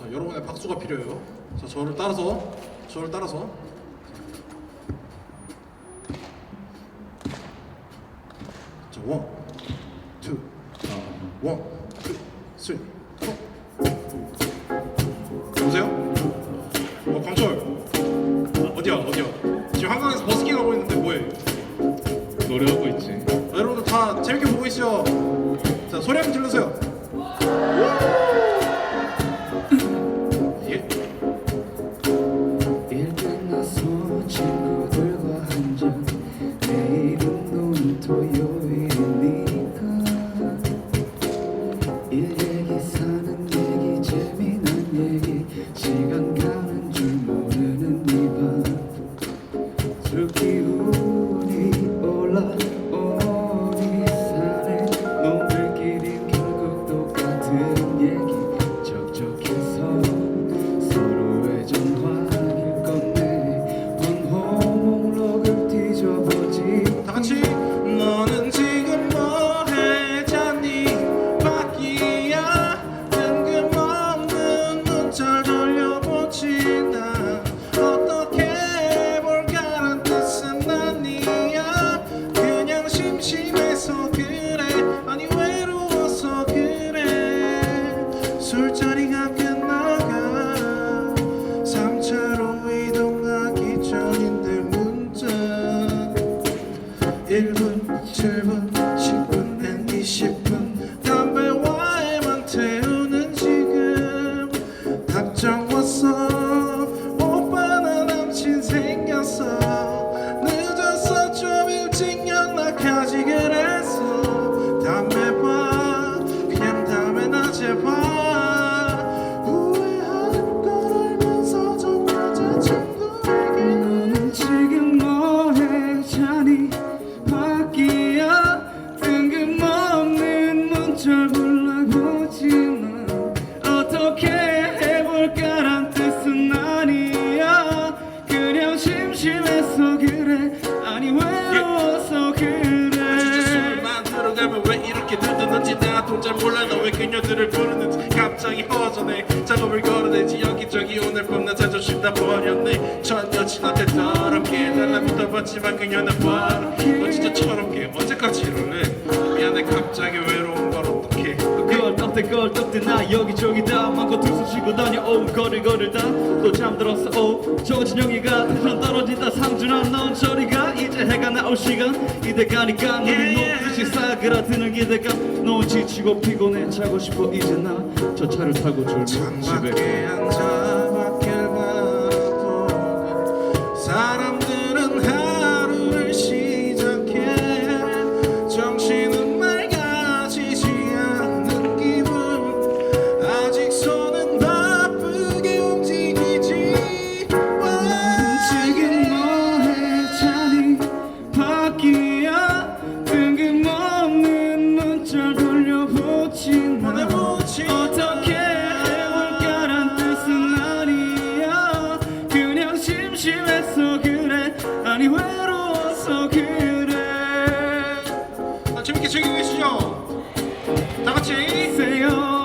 자 여러분의 박수가 필요해요. 자 저를 따라서 저를 따라서 자 원, 투, 아, 원, 투, 쓰리, 포. 여보세요? 어 광철 아, 어디야 어디야? 지금 한강에서 버스킹 하고 있는데 뭐해? 노래하고 있지. 아, 여러분들 다 재밌게 보고 계시죠? 자 소리 한번 질러주세요. 토요일이니까 일 얘기 사는 얘기 재미난 얘기 시간 가 심심해서 그래. 아니 외로워서 그래. 술자리가 끝나가 3차로 이동하기 전인데 문자. 1분, 7분, 10분, 앤 20분. 담배와에만 태우는 지금. 답장 왔어 잘 몰라 너왜 그녀들을 부르는지 갑자기 허전해 작업을 걸어대지 여기저기 오늘 밤나 자존심 다 버렸네. 전 여친한테 더럽게 달라붙어봤지만 그녀는 바로 너 진짜 철없게 언제까지 이럴래? 미안해 갑자기 외로운 걸 어떡해. 걸떡대 걸떡대 나 여기저기 다 마고 두손 쉬고 다녀온 거리 거리 다또 잠들었어. 오 조진영이가 태산 떨어진다 상준아 넌 저리가. 이제 해가 나올 시간. 이대 가니까 너는 녹듯이 싸그라드는 기대감 넌 지치고 피곤해 자고 싶어 이제 나 저 차를 타고 졸면 집에 앉아 그래서 그래. 아니 외로워서 그래. 아, 재밌게 즐기고 계시죠? 다 같이. 세요.